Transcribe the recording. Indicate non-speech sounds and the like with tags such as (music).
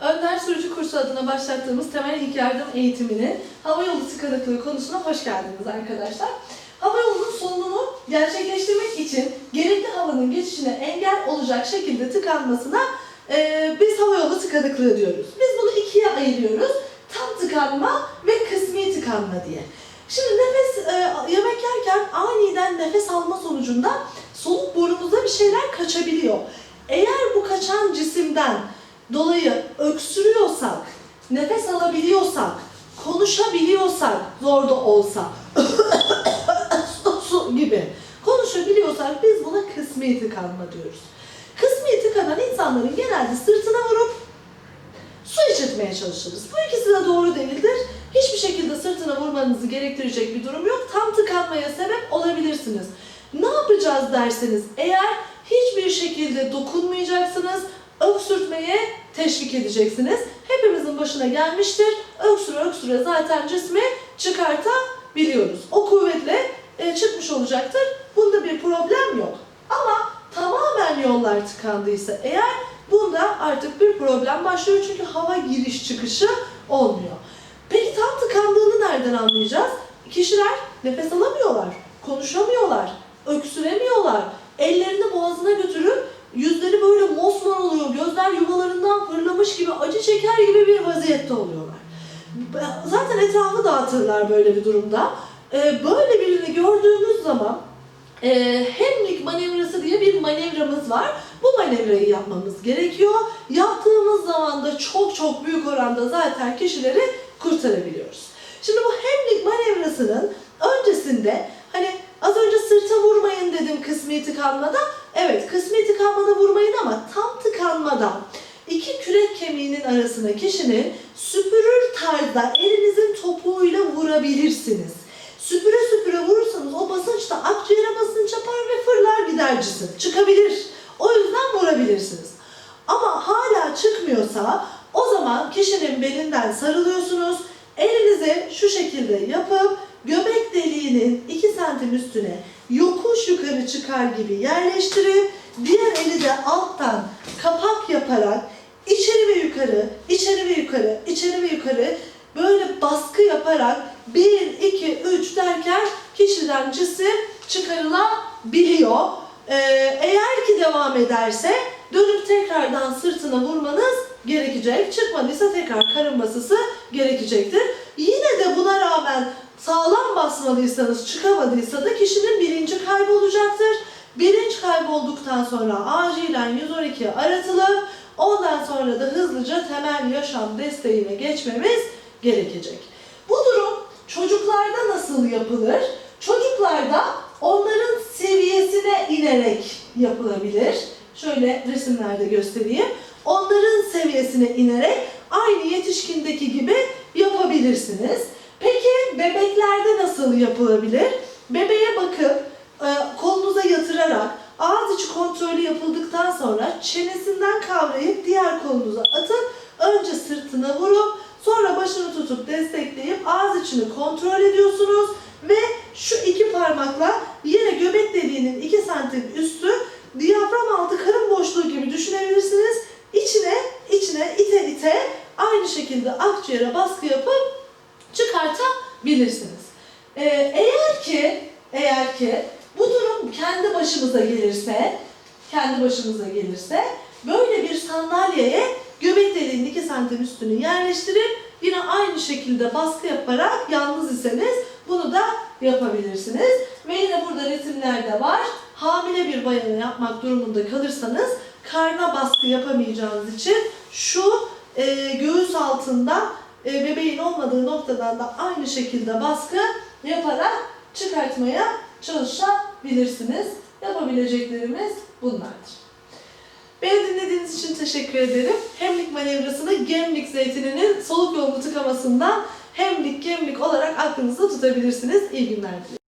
Önder Sürücü Kursu adına başlattığımız temel ilk yardım eğitiminin hava yolu tıkanıklığı konusuna hoş geldiniz arkadaşlar. Hava yolunun solunumunu gerçekleştirmek için gerekli havanın geçişine engel olacak şekilde tıkanmasına e, biz hava yolu tıkanıklığı diyoruz. Biz bunu ikiye ayırıyoruz. Tam tıkanma ve kısmi tıkanma diye. Şimdi nefes e, yemek yerken aniden nefes alma sonucunda soluk borumuzda bir şeyler kaçabiliyor. Eğer bu kaçan cisimden dolayı öksürüyorsak, nefes alabiliyorsak, konuşabiliyorsak zor da olsa (coughs) gibi konuşabiliyorsak biz buna kısmi tıkanma diyoruz. Kısmi tıkanan insanların genelde sırtına vurup su içirtmeye çalışırız. Bu ikisi de doğru değildir. Hiçbir şekilde sırtına vurmanızı gerektirecek bir durum yok. Tam tıkanmaya sebep olabilirsiniz. Ne yapacağız derseniz eğer hiçbir şekilde dokunmayacaksınız, öksürtmeye teşvik edeceksiniz. Hepimizin başına gelmiştir. Öksüre öksüre zaten cismi çıkartabiliyoruz. O kuvvetle e, çıkmış olacaktır. Bunda bir problem yok. Ama tamamen yollar tıkandıysa eğer bunda artık bir problem başlıyor çünkü hava giriş çıkışı olmuyor. Peki tam tıkandığını nereden anlayacağız? Kişiler nefes alamıyorlar, konuşamıyorlar, öksüremiyorlar. Zaten etrafı dağıtırlar böyle bir durumda. Ee, Böyle birini gördüğünüz zaman e, Hemlik manevrası diye bir manevramız var. Bu manevrayı yapmamız gerekiyor. Yaptığımız zaman da çok çok büyük oranda zaten kişileri kurtarabiliyoruz. Şimdi bu Hemlik manevrasının öncesinde hani az önce sırta vurmayın dedim kısmi tıkanmada. Evet kısmi tıkanmada vurmayın ama tam tıkanmada iki kürek kemiğinin arasına kişinin süpürür tarzda elinizin topuğuyla vurabilirsiniz. Süpüre süpüre vurursanız o basınç da akciğere basınç yapar ve fırlar gider cisim. Çıkabilir. O yüzden vurabilirsiniz. Ama hala çıkmıyorsa o zaman kişinin belinden sarılıyorsunuz. Elinizi şu şekilde yapıp göbek deliğinin 2 santim üstüne yokuş yukarı çıkar gibi yerleştirip diğer eli de alttan kapak yaparak yukarı, içeri ve yukarı, içeri ve yukarı böyle baskı yaparak 1, 2, 3 derken kişiden cisim çıkarılabiliyor. Ee, eğer ki devam ederse dönüp tekrardan sırtına vurmanız gerekecek. Çıkmadıysa tekrar karın basısı gerekecektir. Yine de buna rağmen sağlam basmalıysanız çıkamadıysa da kişinin bilinci kaybolacaktır. Bilinç kaybolduktan sonra acilen 112'ye aratılıp ondan sonra da hızlıca temel yaşam desteğine geçmemiz gerekecek. Bu durum çocuklarda nasıl yapılır? Çocuklarda onların seviyesine inerek yapılabilir. Şöyle resimlerde göstereyim. Onların seviyesine inerek aynı yetişkindeki gibi yapabilirsiniz. Peki bebeklerde nasıl yapılabilir? Bebeğe bakıp e, kolunuza yatırarak ağız içi kontrolü yapıldıktan sonra çenesinden kavrayıp diğer kolunuza atıp önce sırtına vurup sonra başını tutup destekleyip ağız içini kontrol ediyorsunuz ve şu iki parmakla yine göbek deliğinin 2 santim üstü diyafram altı karın boşluğu gibi düşünebilirsiniz. İçine içine ite ite aynı şekilde akciğere baskı yapıp çıkartabilirsiniz. Ee, eğer ki eğer ki kendi başımıza gelirse kendi başımıza gelirse böyle bir sandalyeye göbek deliğinin 2 santim üstünü yerleştirip yine aynı şekilde baskı yaparak yalnız iseniz bunu da yapabilirsiniz. Ve yine burada resimlerde var. Hamile bir bayanı yapmak durumunda kalırsanız karna baskı yapamayacağınız için şu e, göğüs altında e, bebeğin olmadığı noktadan da aynı şekilde baskı yaparak çıkartmaya çalışabilirsiniz. Yapabileceklerimiz bunlardır. Beni dinlediğiniz için teşekkür ederim. Hemlik manevrasını gemlik zeytininin soluk yolunu tıkamasından hemlik gemlik olarak aklınızda tutabilirsiniz. İyi günler dilerim.